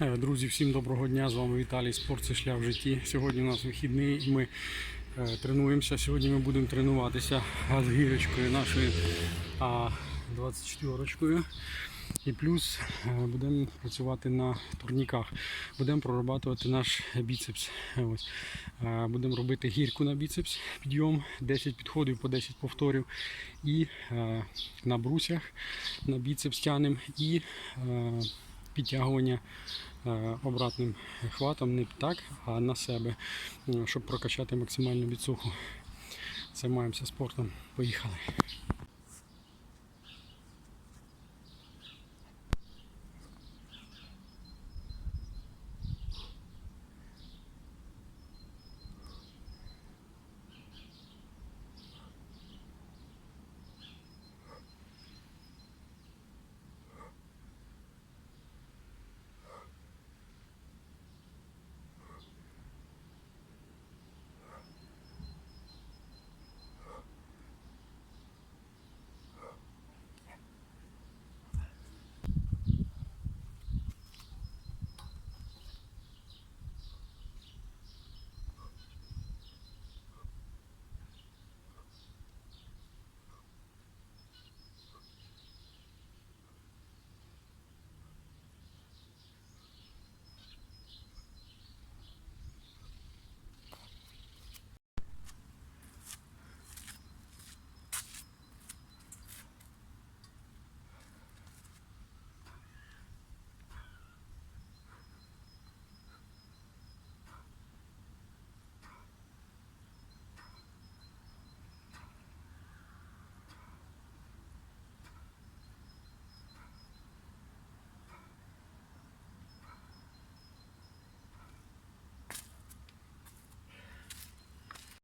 Е, Друзі, всім доброго дня! З вами Віталій Спорт це шлях в житті. Сьогодні у нас вихідний і ми е, тренуємося. Сьогодні ми будемо тренуватися з гірочкою нашою а, 24-очкою. І плюс е, будемо працювати на турніках. Будемо прорабатувати наш біцепс. Будемо робити гірку на біцепс, підйом, 10 підходів по 10 повторів. І на брусях на біцепс тянемо підтягування е, обратним хватом, не так, а на себе, е, щоб прокачати максимальну відсуху. Займаємося спортом. Поїхали.